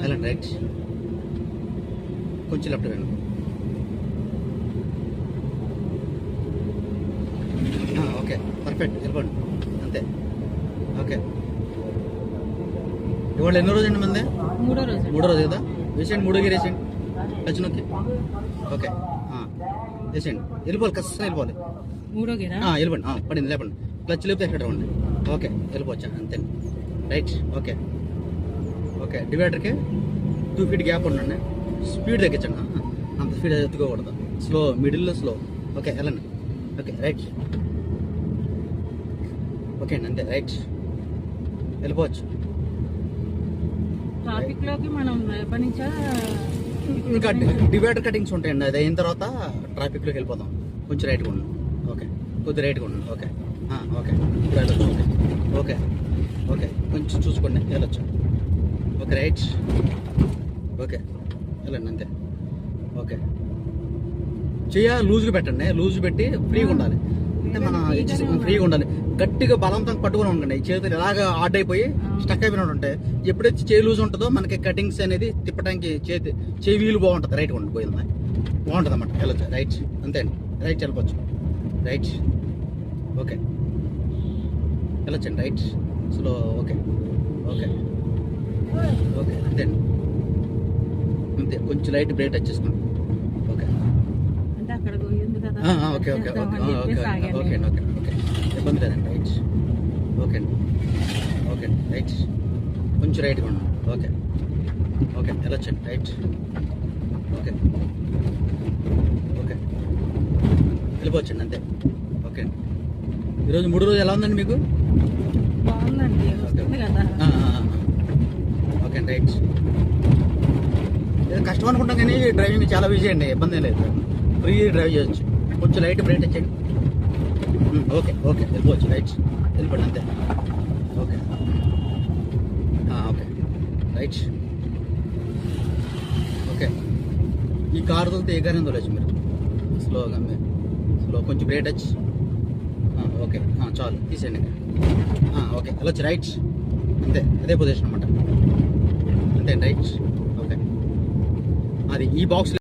వెళ్ళండి రైట్. కొంచెం లెఫ్ట్ ఆ, ఓకే. పర్ఫెక్ట్. వెళ్ళిపోండి. అంతే. ఓకే. ఇవాళ ఎన్నో రోజు అండి మంది మూడో రోజు. మూడో రోజు కదా? వేసేయండి మూడో గేర్ వేసేయండి టచ్ నొక్కి ఓకే వేసేయండి వెళ్ళిపోవాలి. కష్టం వెళ్ళిపోవాలి. మూడో గేరా? వెళ్ళిపోండి. పడింది. లేపండి. క్లచ్ లేపితే ఎక్కడ ఉండి ఓకే. వెళ్ళిపోవచ్చా? అంతే. రైట్. ఓకే. ఓకే డివైడర్కి టూ ఫీట్ గ్యాప్ ఉండండి. స్పీడ్ తగ్గించండి. అంత స్పీడ్ ఎత్తుకోకూడదు. స్లో మిడిల్లో స్లో ఓకే వెళ్ళండి. ఓకే రైట్ ఓకే అండి అంతే రైట్ వెళ్ళిపోవచ్చు. ట్రాఫిక్లోకి మనం ఇంకా డివైడర్ కటింగ్స్ ఉంటాయండి. అది అయిన తర్వాత ట్రాఫిక్లోకి వెళ్ళిపోదాం కొంచెం రైట్గా ఉండండి. ఓకే కొద్ది రైట్గా ఉండండి. ఓకే. ఓకే. ఓకే. ఓకే. కొంచెం చూసుకోండి. వెళ్ళొచ్చు. ఓకే రైట్ ఓకే వెళ్ళండి అంతే. ఓకే చెయ్య లూజ్గా పెట్టండి. లూజ్ పెట్టి ఫ్రీగా ఉండాలి. అంటే మన ఫ్రీగా ఉండాలి. గట్టిగా బలంతో పట్టుకుని ఉండండి. ఈ చేతులు ఇలాగ ఆడ్ అయిపోయి స్టక్ అయిపోయినట్టు ఉంటాయి ఎప్పుడైతే చేయి లూజ్ ఉంటుందో మనకి కటింగ్స్ అనేది తిప్పడానికి చేతి చేయి వీలు బాగుంటుంది. రైట్ ఉండి పోయింది? బాగుంటుంది అన్నమాట. వెళ్ళొచ్చు రైట్ అంతే అండి. రైట్ వెళ్ళిపోవచ్చు. రైట్ ఓకే వెళ్ళొచ్చండి right slow okay okay okay అంతే. అండి అంతే కొంచెం లైట్ బ్రేక్ టచ్ చేసుకోండి okay. Okay okay okay. Okay okay. Okay okay ఇబ్బంది లేదండి రైట్ ఓకే అండి ఓకే అండి రైట్ కొంచెం రైట్గా ఉండండి ఓకే ఓకే వెళ్ళొచ్చండి రైట్ ఓకే ఓకే. వెళ్ళిపోవచ్చండి అంతే. ఓకే. అండి ఈరోజు మూడు రోజు ఎలా ఉందండి మీకు? బాగుందండి ఓకే అండి రైట్ ఏదో కష్టం అనుకుంటాం కానీ డ్రైవింగ్ చాలా ఈజీ అండి ఇబ్బంది లేదు. ఫ్రీ డ్రైవ్ చేయొచ్చు. కొంచెం లైట్ బ్రేక్ ఇచ్చేయండి. ఓకే ఓకే వెళ్ళిపోవచ్చు రైట్ వెళ్ళిపోండి అంతే. ఓకే. ఓకే. Right okay. ఈ కారు తోలితే ఏ కారు తోలేచ్చు మీరు. స్లోగా మీరు స్లో కొంచెం బ్రేక్ టచ్ ఓకే. చాలు తీసేయండి. ఓకే వెళ్ళొచ్చు రైట్ అంతే అదే పొజిషన్ అనమాట అంతే రైట్ ఓకే అది ఈ బాక్స్